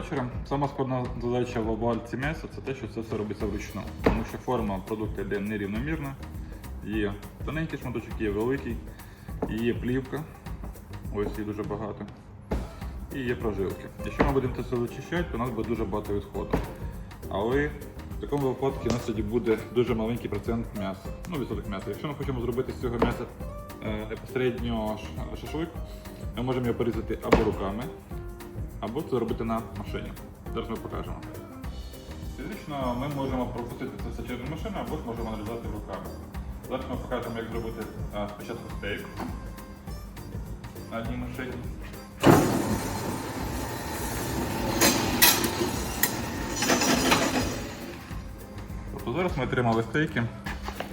вечора. Сама складна задача в обвальці м'яса це те, що це все робиться вручну. Тому що форма продукту йде нерівномірна. Є тоненький шматочок, є великий, є плівка. Ось її дуже багато. І є прожилки. Якщо ми будемо це все вичищати, то у нас буде дуже багато відходу. Але в такому випадку у нас тоді буде дуже маленький процент м'яса. Ну, відсоток м'яса. Якщо ми хочемо зробити з цього м'яса е, безпосередньо шашлик, ми можемо його порізати або руками, або це робити на машині. Зараз ми покажемо. Фізично ми можемо пропустити це все через машину, або ж можемо нарізати руками. Зараз ми покажемо, як зробити а, спочатку стейк на одній машині. Тобто зараз ми отримали стейки,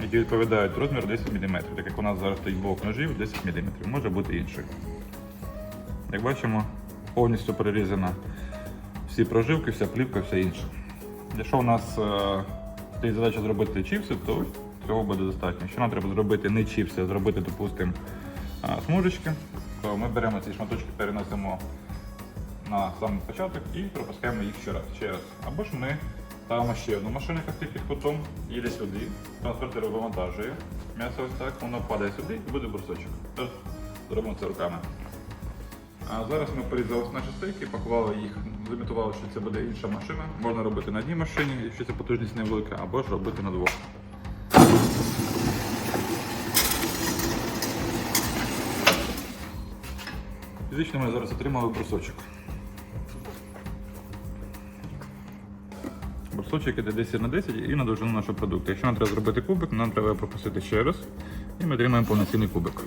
які відповідають розміру 10 мм, так як у нас зараз стоїть блок ножів 10 мм, може бути інший. Як бачимо, повністю перерізана всі прожилки, вся плівка, все інше. Якщо у нас е, стоїть задача зробити чіпси, то цього буде достатньо. Якщо нам треба зробити не чіпси, а зробити, допустимо, е, смужечки, то ми беремо ці шматочки, переносимо на самий початок і пропускаємо їх ще раз. Ще раз. Або ж ми ставимо ще одну машину, яка стоїть під кутом, їде сюди, транспортер вивантажує м'ясо ось так, воно падає сюди і буде брусочок. Тож зробимо це руками. А зараз ми порізали наші стейки, пакували їх, замітували, що це буде інша машина. Можна робити на одній машині, якщо це потужність невелика, або ж робити на двох. Фізично ми зараз отримали брусочок. Брусочок іде 10 на 10 і на довжину нашого продукту. Якщо нам треба зробити кубик, нам треба пропустити ще раз. І ми отримаємо повноцінний кубик.